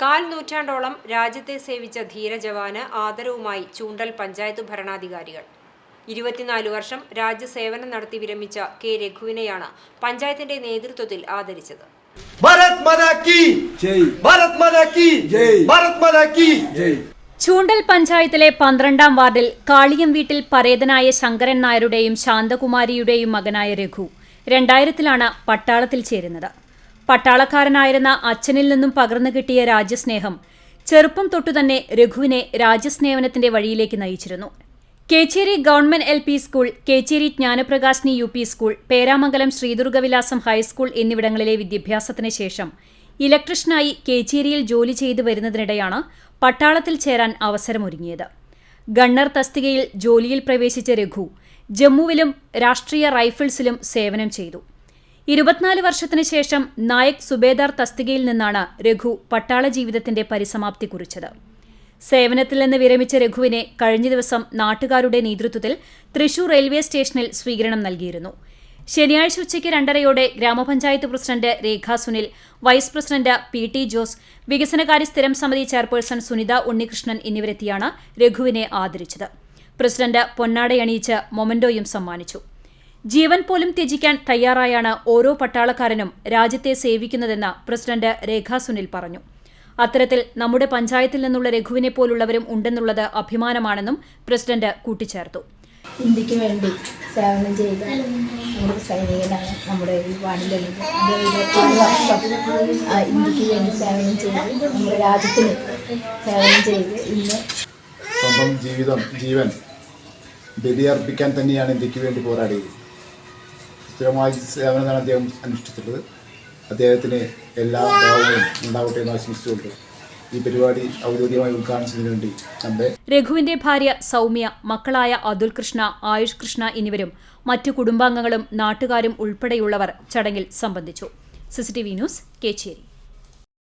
കാൽ നൂറ്റാണ്ടോളം രാജ്യത്തെ സേവിച്ച ധീരജവാന് ആദരവുമായി ചൂണ്ടൽ പഞ്ചായത്ത് ഭരണാധികാരികൾ. ഇരുപത്തിനാല് വർഷം രാജ്യസേവനം നടത്തി വിരമിച്ച കെ രഘുവിനെയാണ് പഞ്ചായത്തിന്റെ നേതൃത്വത്തിൽ ആദരിച്ചത്. ഭാരത് ജയ്. ഭാരത് ജയ്. ഭാരത് ജയ്. ചൂണ്ടൽ പഞ്ചായത്തിലെ പന്ത്രണ്ടാം വാർഡിൽ കാളിയം വീട്ടിൽ പരേതനായ ശങ്കരൻ നായരുടെയും ശാന്തകുമാരിയുടെയും മകനായ രഘു. രണ്ടായിരത്തിലാണ് പട്ടാളത്തിൽ ചേരുന്നത്. പട്ടാളക്കാരനായിരുന്ന അച്ഛനിൽ നിന്നും പകർന്നു കിട്ടിയ രാജ്യസ്നേഹം ചെറുപ്പം തൊട്ടുതന്നെ രഘുവിനെ രാജ്യസ്നേഹനത്തിന്റെ വഴിയിലേക്ക് നയിച്ചിരുന്നു. Kecheri government L P school Kecheri Jnanaprakasini U P school Peramangalam Sreedurgavilasam high school എന്നിവിടങ്ങളിലെ വിദ്യാഭ്യാസത്തിന് ശേഷം ഇലക്ട്രീഷ്യനായി കേച്ചേരിയിൽ ജോലി ചെയ്തു വരുന്നതിനിടെയാണ് പട്ടാളത്തിൽ ചേരാൻ അവസരമൊരുങ്ങിയത്. ഗണ്ണർ തസ്തികയിൽ ജോലിയിൽ പ്രവേശിച്ച രഘു ജമ്മുവിലും രാഷ്ട്രീയ റൈഫിൾസിലും സേവനം ചെയ്തു. ഇരുപത്തിനാല് വർഷത്തിന് ശേഷം നായക് സുബേദാർ തസ്തികയിൽ നിന്നാണ് രഘു പട്ടാള ജീവിതത്തിന്റെ പരിസമാപ്തി കുറിച്ചത്. സേവനത്തിൽ നിന്ന് വിരമിച്ച രഘുവിനെ കഴിഞ്ഞ ദിവസം നാട്ടുകാരുടെ നേതൃത്വത്തിൽ തൃശൂർ റെയിൽവേ സ്റ്റേഷനിൽ സ്വീകരണം നൽകിയിരുന്നു. ശനിയാഴ്ച ഉച്ചയ്ക്ക് രണ്ടരയോടെ ഗ്രാമപഞ്ചായത്ത് president Rekha Sunil vice president P T Jose വികസനകാര്യ സ്ഥിരം സമിതി ചെയർപേഴ്സൺ സുനിത ഉണ്ണികൃഷ്ണൻ എന്നിവരെത്തിയാണ് രഘുവിനെ ആദരിച്ചത്. പ്രസിഡന്റ് പൊന്നാടയണിയിച്ച് മൊമന്റോയും സമ്മാനിച്ചു. ജീവൻ പോലും ത്യജിക്കാൻ തയ്യാറായാണ് ഓരോ പട്ടാളക്കാരനും രാജ്യത്തെ സേവിക്കുന്നതെന്ന് പ്രസിഡന്റ് രേഖാ സുനിൽ പറഞ്ഞു. അത്തരത്തിൽ നമ്മുടെ പഞ്ചായത്തിൽ നിന്നുള്ള രഘുവിനെ പോലുള്ളവരും ഉണ്ടെന്നുള്ളത് അഭിമാനമാണെന്നും പ്രസിഡന്റ് കൂട്ടിച്ചേർത്തു. ഇന്ത്യയ്ക്ക് വേണ്ടി സേവനം ചെയ്ത നമ്മുടെ സൈനികനാണ് നമ്മുടെ ഈ വാർഡിലുള്ളത് ആ, ഇന്ത്യയ്ക്ക് വേണ്ടി സേവനം ചെയ്ത് നമ്മുടെ രാജ്യത്തിന് സേവനം ചെയ്ത് ഇന്ന് സ്വന്തം ജീവിതം ജീവൻ ബലിയർപ്പിക്കാൻ തന്നെയാണ് ഇന്ത്യയ്ക്ക് വേണ്ടി പോരാടിയത്. സ്ഥിരമായി സേവനമാണ് അദ്ദേഹം അനുഷ്ഠിച്ചിട്ടുള്ളത്. അദ്ദേഹത്തിന് എല്ലാ ഭാവങ്ങളും ഉണ്ടാവട്ടെ എന്ന് ആശംസിച്ചുകൊണ്ട് ഈ പരിപാടി ഔദ്യോഗികമായി ഉദ്ഘാടനത്തിന് വേണ്ടി നമ്മുടെ രഘുവിന്റെ ഭാര്യ സൗമ്യ മക്കളായ അതുൽ കൃഷ്ണ ആയുഷ് കൃഷ്ണ എന്നിവരും മറ്റു കുടുംബാംഗങ്ങളും നാട്ടുകാരും ഉൾപ്പെടെയുള്ളവർ ചടങ്ങിൽ സംബന്ധിച്ചു. CCTV news Kecheri.